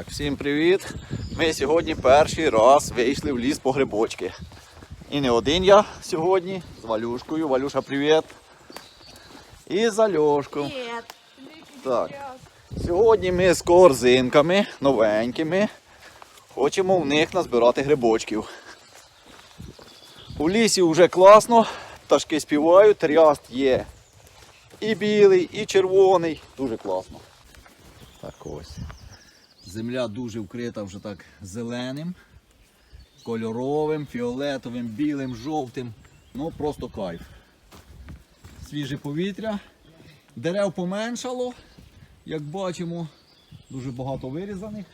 Так, всім привіт! Ми сьогодні перший раз вийшли в ліс по грибочки. І не один я сьогодні з Валюшкою. Валюша, привіт! І з Альошком. Так. Сьогодні ми з корзинками новенькими. Хочемо в них назбирати грибочків. У лісі вже класно, пташки співають, ряст є і білий, і червоний. Дуже класно. Так ось. Земля дуже вкрита вже так зеленим, кольоровим, фіолетовим, білим, жовтим. Ну просто кайф. Свіже повітря. Дерев поменшало, як бачимо, дуже багато вирізаних.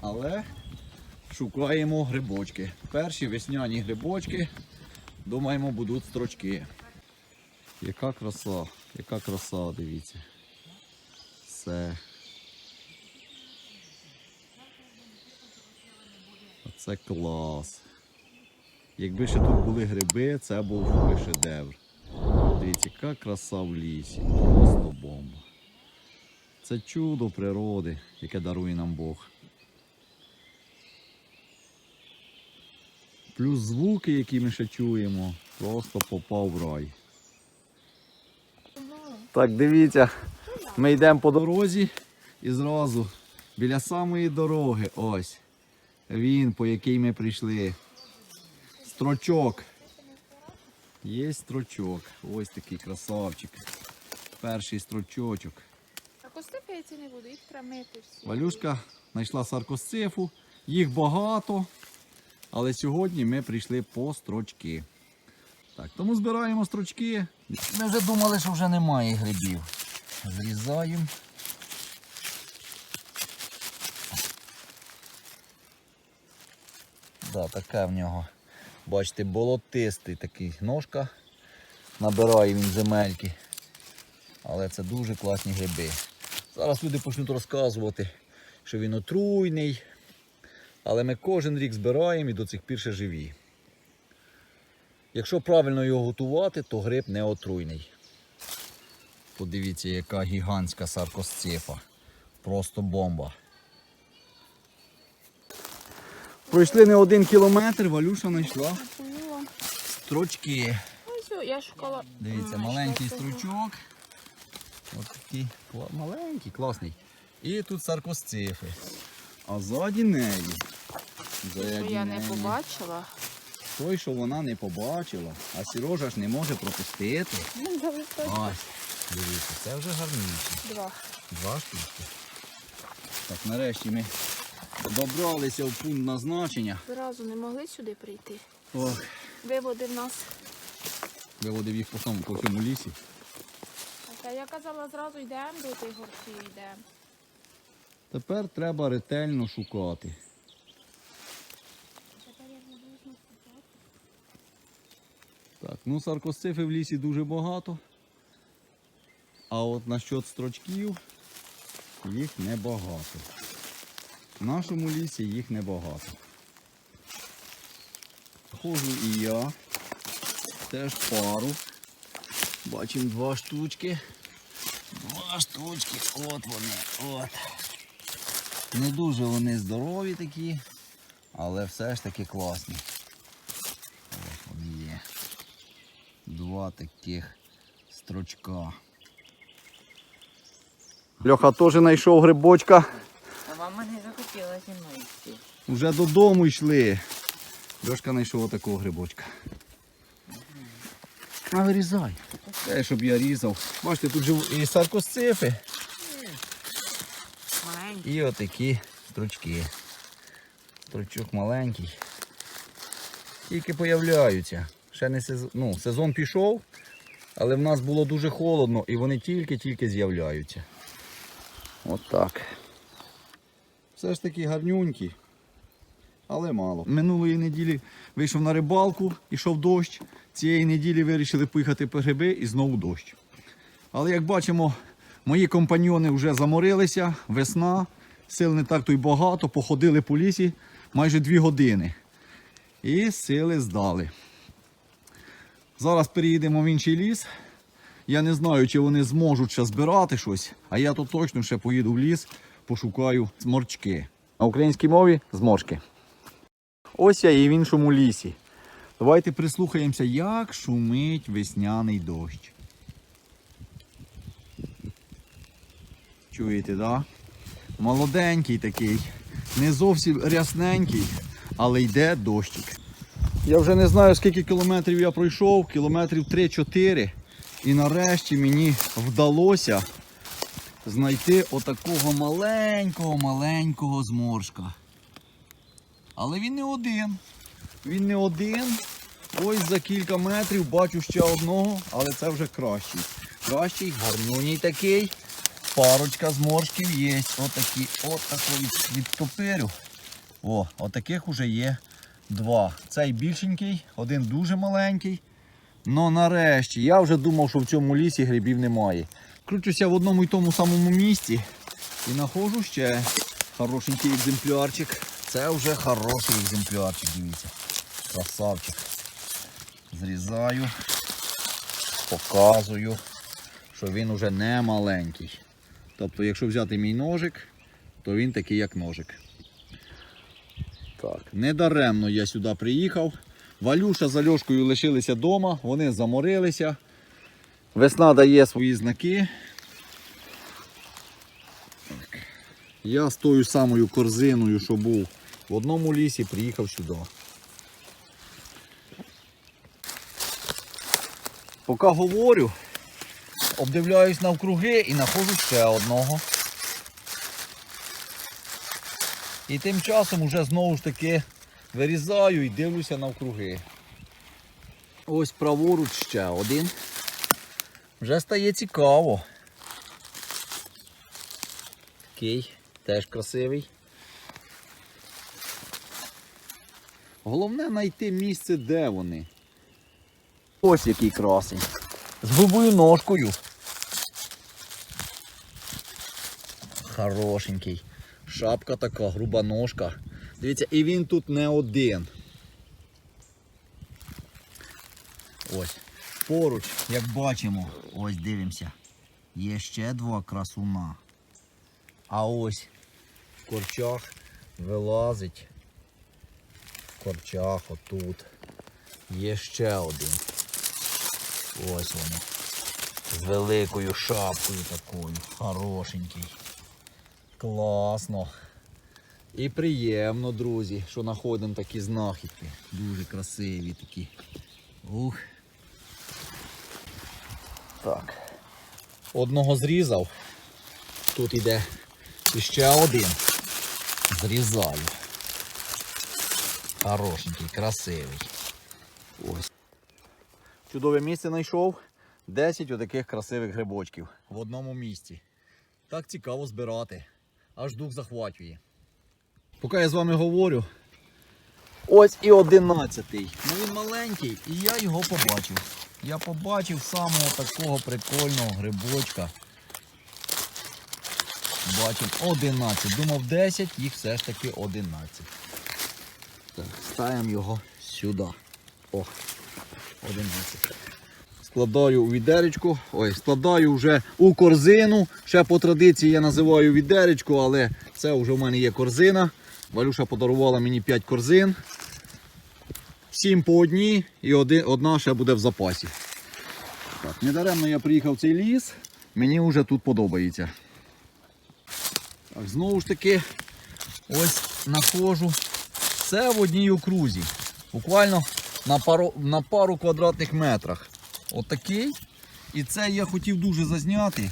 Але шукаємо грибочки. Перші весняні грибочки, думаємо, будуть строчки. Яка краса, яка краса, дивіться. Все. Оце клас. Якби ще тут були гриби, це був би шедевр. Дивіться, яка краса в лісі. Просто бомба. Це чудо природи, яке дарує нам Бог. Плюс звуки, які ми ще чуємо, просто попав в рай. Так, дивіться, ми йдемо по дорозі і зразу біля самої дороги, ось. Він, по якій ми прийшли. Строчок. Є строчок. Ось такий красавчик. Перший строчочок. А костепи я ці не буду, їх треба мити всі. Валюшка знайшла саркосцифу. Їх багато. Але сьогодні ми прийшли по строчки. Так, тому збираємо строчки. Ми вже думали, що вже немає грибів. Зрізаємо. Да, така в нього. Бачите, болотистий такий ножка. Набирає він земельки. Але це дуже класні гриби. Зараз люди почнуть розказувати, що він отруйний. Але ми кожен рік збираємо і до цих пір ще живі. Якщо правильно його готувати, то гриб не отруйний. Подивіться, яка гігантська саркосцефа. Просто бомба. Пройшли не один кілометр, Валюша знайшла строчки. Ось, я шукала. Дивіться, маленький стручок. Ось такий маленький, класний. І тут саркосцифи. А ззаді неї. Що я не побачила. Той, що вона не побачила, а Сережа ж не може пропустити. Ну. Ось, дивіться, це вже гарніше. Два. Два штуки. Так, нарешті ми добралися в пункт назначення. Зразу не могли сюди прийти. Ох, Виводив нас. виводив їх по тому, по цьому лісі. А я казала, зразу йдемо до тих горців, йдемо. Тепер треба ретельно шукати. Так, ну саркосцифи в лісі дуже багато. А от насчет строчків їх небагато. В нашому лісі їх небагато. Ходжу і я. Теж пару. Бачимо два штучки. Два штучки. От вони. От. Не дуже вони здорові такі, але все ж таки класні. Ось вони є. Два таких строчка. Льоха теж знайшов грибочка. Вже додому йшли. Льошка знайшов отакого грибочка. А вирізай. Те, щоб я різав. Бачите, тут же і саркосцифи, і отакі стручки. Стручок маленький. Тільки появляються. Ще не сезон, ну, сезон пішов, але в нас було дуже холодно і вони тільки-тільки з'являються. От так. Все ж таки гарнюнькі, але мало. Минулої неділі вийшов на рибалку, ішов дощ. Цієї неділі вирішили поїхати по гриби і знову дощ. Але як бачимо, мої компаньйони вже заморилися, весна, сил не так то й багато, походили по лісі майже дві години. І сили здали. Зараз переїдемо в інший ліс Я не знаю, чи вони зможуть ще збирати щось, а я то точно ще поїду в ліс, пошукаю зморчки. На українській мові зморшки. Ось я і в іншому лісі. Давайте прислухаємося, як шумить весняний дощ. Чуєте, так? Да? Молоденький такий, не зовсім рясненький, але йде дощик. Я вже не знаю, скільки кілометрів я пройшов, кілометрів 3-4. І нарешті мені вдалося знайти отакого маленького-маленького зморшка. Але він не один. Він не один. Ось за кілька метрів бачу ще одного, але це вже кращий. Кращий, гарнюній такий. Парочка зморшків є. Отакі, отако від, відтопирю. О, отаких уже є два. Цей більшенький, один дуже маленький. Ну нарешті, я вже думав, що в цьому лісі грибів немає. Кручуся в одному і тому самому місці і знаходжу ще хорошенький екземплярчик. Це вже хороший екземплярчик, дивіться. Красавчик. Зрізаю, показую, що він уже не маленький. Тобто, якщо взяти мій ножик, то він такий, як ножик. Так, недаремно я сюди приїхав. Валюша з Альошкою лишилися вдома, вони заморилися. Весна дає свої знаки. Так. Я з тою самою корзиною, що був в одному лісі, приїхав сюди. Поки говорю, обдивляюсь навкруги і знаходжу ще одного. І тим часом уже знову ж таки вирізаю і дивлюся навкруги. Ось праворуч ще один. Вже стає цікаво. Такий, теж красивий. Головне знайти місце, де вони. Ось який красень. З грубою ножкою. Хорошенький. Шапка така, груба ножка. Дивіться, і він тут не один. Ось. Поруч, як бачимо, ось дивимося. Є ще два красуна. А ось в корчах вилазить. В корчах отут. Є ще один. Ось воно. З великою шапкою такою. Хорошенький. Класно. І приємно, друзі, що знаходимо такі знахідки. Дуже красиві такі. Ух. Так. Одного зрізав. Тут іде ще один. Зрізаю. Хорошенький, красивий. Ось. Чудове місце знайшов. 10 отаких красивих грибочків в одному місці. Так цікаво збирати. Аж дух захвачує. Поки я з вами говорю. Ось і одинадцятий. Ну він маленький, і я його побачив. Я побачив самого такого прикольного грибочка. Бачив 11. Думав 10, їх все ж таки 11. Так, ставимо його сюди. О, 11. Складаю у відеречку. Ой, складаю вже у корзину. Ще по традиції я називаю відеречку, але це вже в мене є корзина. Валюша подарувала мені 5 корзин. Всім по одній і один, одна ще буде в запасі. Так, недаремно я приїхав в цей ліс, мені вже тут подобається. Так, знову ж таки, ось знаходжу все в одній окрузі. Буквально на пару, на пару квадратних метрах. Отакий. І це я хотів дуже зазняти,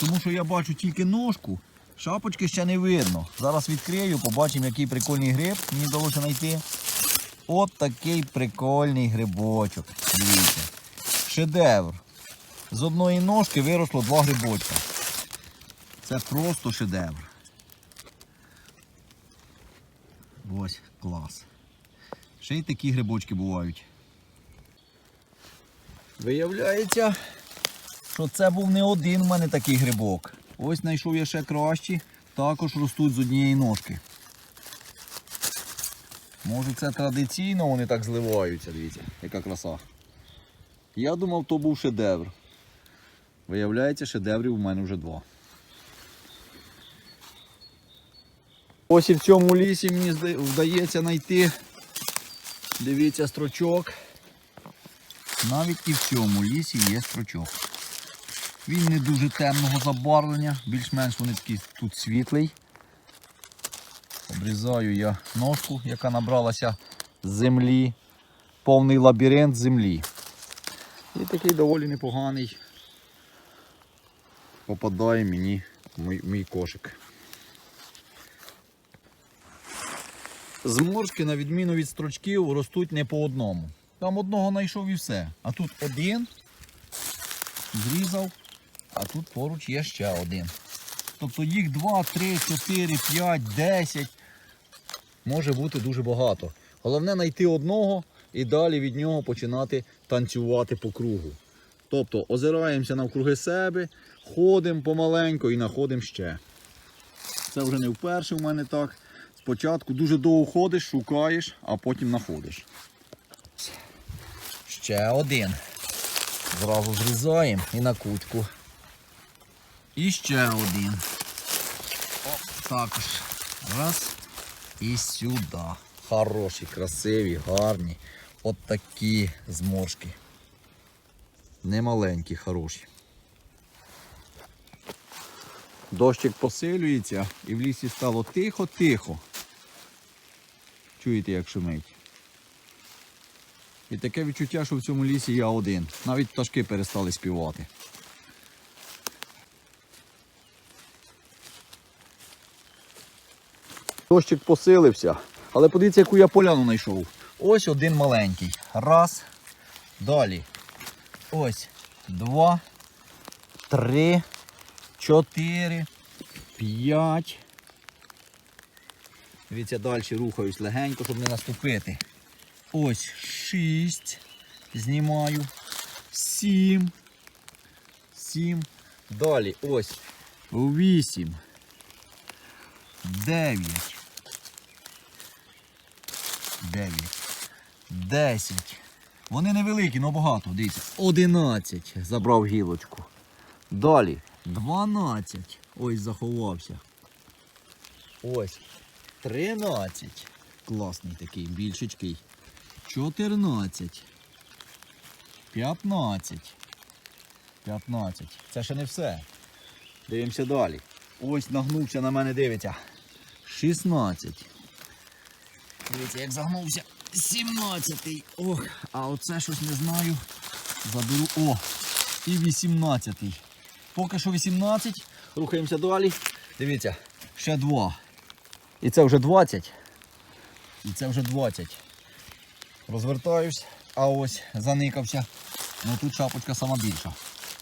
тому що я бачу тільки ножку, шапочки ще не видно. Зараз відкрию, побачимо, який прикольний гриб мені вдалося знайти. От такий прикольний грибочок. Дивіться. Шедевр. З одної ножки виросло два грибочка. Це просто шедевр. Ось клас. Ще й такі грибочки бувають. Виявляється, що це був не один в мене такий грибок. Ось знайшов я ще кращі, також ростуть з однієї ножки. Може це традиційно вони так зливаються, дивіться, яка краса. Я думав, то був шедевр. Виявляється, шедеврів у мене вже два. Ось і в цьому лісі мені вдається знайти, дивіться, строчок. Навіть і в цьому лісі є строчок. Він не дуже темного забарвлення, більш-менш вони такий тут світлий. Обрізаю я ножку, яка набралася з землі. Повний лабіринт землі. І такий доволі непоганий. Попадає мені мій, мій кошик. Зморшки, на відміну від строчків, ростуть не по одному. Там одного знайшов і все. А тут один зрізав, а тут поруч є ще один. Тобто їх 2, 3, 4, 5, 10 може бути дуже багато. Головне знайти одного і далі від нього починати танцювати по кругу. Тобто озираємося навкруги себе, ходимо помаленьку і знаходимо ще. Це вже не вперше в мене так. Спочатку дуже довго ходиш, шукаєш, а потім знаходиш. Ще один. Зразу зрізаємо і на кутку. І ще один. Оп, також. Раз. І сюди. Хороші, красиві, гарні. От такі зморшки. Немаленькі, хороші. Дощик посилюється і в лісі стало тихо-тихо. Чуєте, як шумить? І таке відчуття, що в цьому лісі я один. Навіть пташки перестали співати. Дощик посилився. Але подивіться, яку я поляну знайшов. Ось один маленький. Раз. Далі. Ось. Два. Три. Чотири. П'ять. Дивіться, далі рухаюсь легенько, щоб не наступити. Ось шість. Знімаю. Сім. Сім. Далі ось. Вісім. Дев'ять. Дев'ять. Десять. Вони невеликі, але багато. Дивіться. Одинадцять. Забрав гілочку. Далі. Дванадцять. Ось заховався. Ось. Тринадцять. Класний такий, більшечкий. Чотирнадцять. П'ятнадцять. П'ятнадцять. Це ще не все. Дивимося далі. Ось нагнувся на мене, дивиться. 16. Дивіться, як загнувся. 17. Ох, а оце щось не знаю. Заберу. О! І 18. Поки що 18. Рухаємося далі. Дивіться, ще два. І це вже 20. І це вже 20. Розвертаюсь, а ось заникався. Ну тут шапочка сама більша.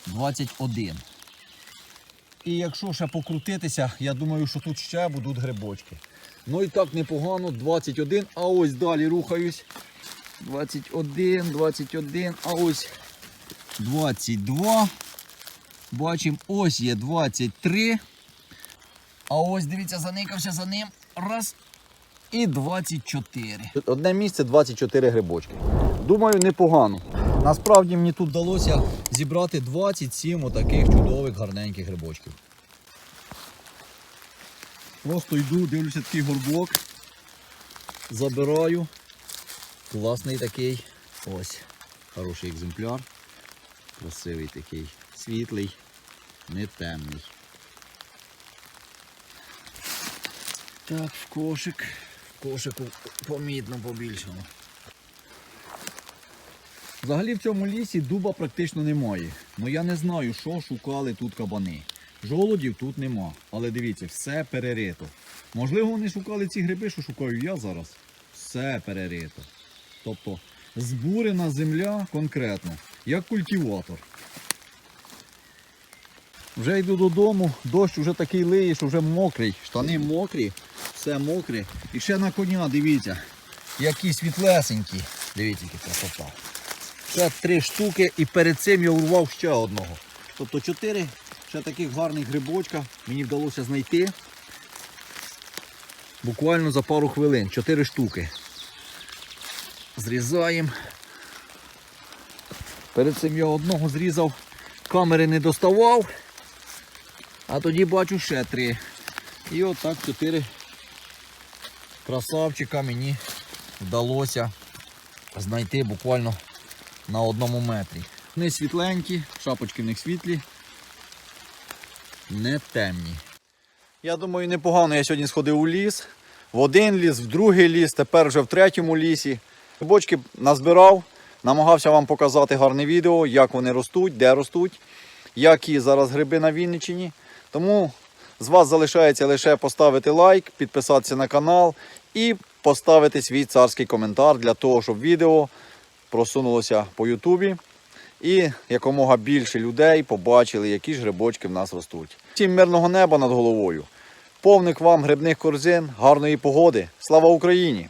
21. І якщо ще покрутитися, я думаю, що тут ще будуть грибочки. Ну і так непогано, 21, а ось далі рухаюсь. 21, 21, а ось 22. Бачимо, ось є 23. А ось, дивіться, заникався за ним. Раз. І 24. Одне місце 24 грибочки. Думаю, непогано. Насправді мені тут вдалося зібрати 27 отаких чудових гарненьких грибочків. Просто йду, дивлюся такий горбок. Забираю. Класний такий. Ось. Хороший екземпляр. Красивий такий. Світлий, не темний. Так, в кошик. В кошику помітно побільшало. Взагалі в цьому лісі дуба практично немає. Ну я не знаю, що шукали тут кабани. Жолодів тут нема. Але дивіться, все перерито. Можливо, вони шукали ці гриби, що шукаю я зараз. Все перерито. Тобто збурена земля конкретно, як культиватор. Вже йду додому, дощ вже такий лиє, що вже мокрий, штани мокрі, все мокре. І ще на коня, дивіться, які світлесенькі. Дивіться, яка красота. Ще три штуки і перед цим я урвав ще одного. Тобто чотири ще таких гарних грибочка мені вдалося знайти. Буквально за пару хвилин. Чотири штуки. Зрізаємо. Перед цим я одного зрізав камери не доставав. А тоді бачу ще три. І отак чотири красавчика мені вдалося знайти буквально на одному метрі. Вони світленькі, шапочки в них світлі, не темні. Я думаю, непогано я сьогодні сходив у ліс. В один ліс, в другий ліс, тепер вже в третьому лісі. Бочки назбирав, намагався вам показати гарне відео, як вони ростуть, де ростуть, які зараз гриби на Вінниччині. Тому з вас залишається лише поставити лайк, підписатися на канал і поставити свій царський коментар для того, щоб відео просунулося по Ютубі. І якомога більше людей побачили, які ж грибочки в нас ростуть. Всім мирного неба над головою. Повних вам грибних корзин, гарної погоди. Слава Україні!